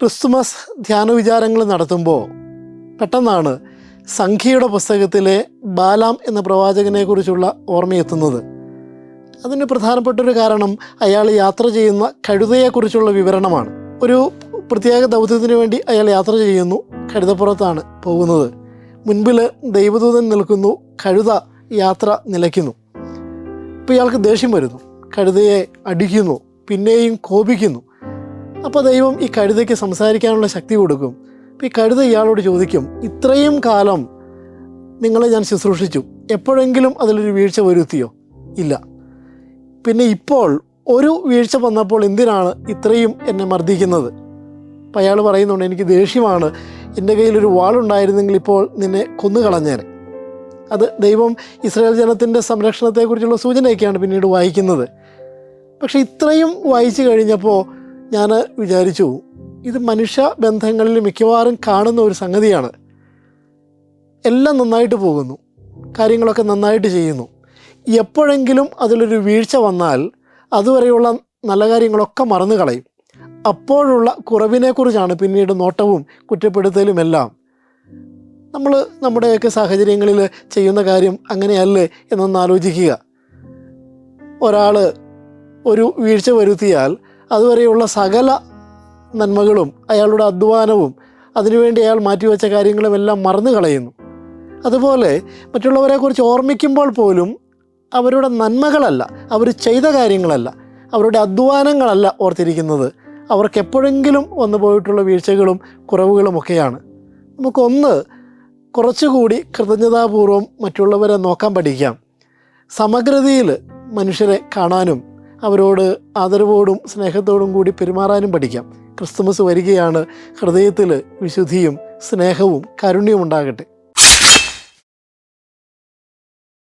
Christmas ധ്യാന വിചാരങ്ങൾ നടത്തുമ്പോൾ പെട്ടെന്നാണ് സംഖ്യയുടെ പുസ്തകത്തിലെ ബാലാം എന്ന പ്രവാചകനെക്കുറിച്ചുള്ള ഓർമ്മയെത്തുന്നത്. അതിന് പ്രധാനപ്പെട്ടൊരു കാരണം അയാൾ യാത്ര ചെയ്യുന്ന കഴുതയെക്കുറിച്ചുള്ള വിവരണമാണ്. ഒരു പ്രത്യേക ദൗത്യത്തിന് വേണ്ടി അയാൾ യാത്ര ചെയ്യുന്നു കഴുതപ്പുറത്താണ് പോകുന്നത്. മുൻപിൽ ദൈവദൂതൻ നിൽക്കുന്നു കഴുത യാത്ര നിലയ്ക്കുന്നു. അപ്പോൾ ഇയാൾക്ക് ദേഷ്യം വരുന്നു. കഴുതയെ അടിക്കുന്നു. പിന്നെയും കോപിക്കുന്നു. അപ്പോൾ ദൈവം ഈ കഴുതയ്ക്ക് സംസാരിക്കാനുള്ള ശക്തി കൊടുക്കും. അപ്പോൾ ഈ കഴുത ഇയാളോട് ചോദിക്കും ഇത്രയും കാലം നിങ്ങളെ ഞാൻ ശുശ്രൂഷിച്ചു. എപ്പോഴെങ്കിലും അതിലൊരു വീഴ്ച വരുത്തിയോ? ഇല്ല. പിന്നെ ഇപ്പോൾ ഒരു വീഴ്ച വന്നപ്പോൾ എന്തിനാണ് ഇത്രയും എന്നെ മർദ്ദിക്കുന്നത്? അപ്പം അയാൾ പറയുന്നുണ്ട് എനിക്ക് ദേഷ്യമാണ്. എന്റെ കയ്യിലൊരു വാളുണ്ടായിരുന്നെങ്കിൽ ഇപ്പോൾ നിന്നെ കൊന്നുകളഞ്ഞേനെ. അത് ദൈവം ഇസ്രായേൽ ജനത്തിന്റെ സംരക്ഷണത്തെക്കുറിച്ചുള്ള സൂചനയൊക്കെയാണ് പിന്നീട് വായിക്കുന്നത്. പക്ഷേ ഇത്രയും വായിച്ചു കഴിഞ്ഞപ്പോൾ ഞാൻ വിചാരിച്ചു ഇത് മനുഷ്യ ബന്ധങ്ങളിൽ മിക്കവാറും കാണുന്ന ഒരു സംഗതിയാണ്. എല്ലാം നന്നായിട്ട് പോകുന്നു. കാര്യങ്ങളൊക്കെ നന്നായിട്ട് ചെയ്യുന്നു. എപ്പോഴെങ്കിലും അതിലൊരു വീഴ്ച വന്നാൽ അതുവരെയുള്ള നല്ല കാര്യങ്ങളൊക്കെ മറന്നു കളയും അപ്പോഴുള്ള കുറവിനെക്കുറിച്ചാണ് പിന്നീട് നോട്ടവും കുറ്റപ്പെടുത്തലും എല്ലാം നമ്മൾ നമ്മുടെയൊക്കെ സാഹചര്യങ്ങളിൽ ചെയ്യുന്ന കാര്യം അങ്ങനെയല്ലേ എന്നൊന്ന് ആലോചിക്കുക. ഒരാൾ ഒരു വീഴ്ച വരുത്തിയാൽ അതുവരെയുള്ള സകല നന്മകളും അയാളുടെ അധ്വാനവും അതിനുവേണ്ടി അയാൾ മാറ്റിവെച്ച കാര്യങ്ങളും എല്ലാം മറന്നു കളയുന്നു. അതുപോലെ മറ്റുള്ളവരെക്കുറിച്ച് ഓർമ്മിക്കുമ്പോൾ പോലും അവരുടെ നന്മകളല്ല അവർ ചെയ്ത കാര്യങ്ങളല്ല അവരുടെ അധ്വാനങ്ങളല്ല ഓർത്തിരിക്കുന്നത്. അവർക്ക് എപ്പോഴെങ്കിലും വന്നു പോയിട്ടുള്ള വീഴ്ചകളും കുറവുകളുമൊക്കെയാണ് നമുക്കൊന്ന് കുറച്ചുകൂടി കൃതജ്ഞതാപൂർവം മറ്റുള്ളവരെ നോക്കാൻ പഠിക്കാം. സമഗ്രതയിൽ മനുഷ്യരെ കാണാനും അവരോട് ആദരവോടും സ്നേഹത്തോടും കൂടി പെരുമാറാനും പഠിക്കാം. ക്രിസ്തുമസ് വരികയാണ്. ഹൃദയത്തിൽ വിശുദ്ധിയും സ്നേഹവും കരുണ്യവും ഉണ്ടാകട്ടെ.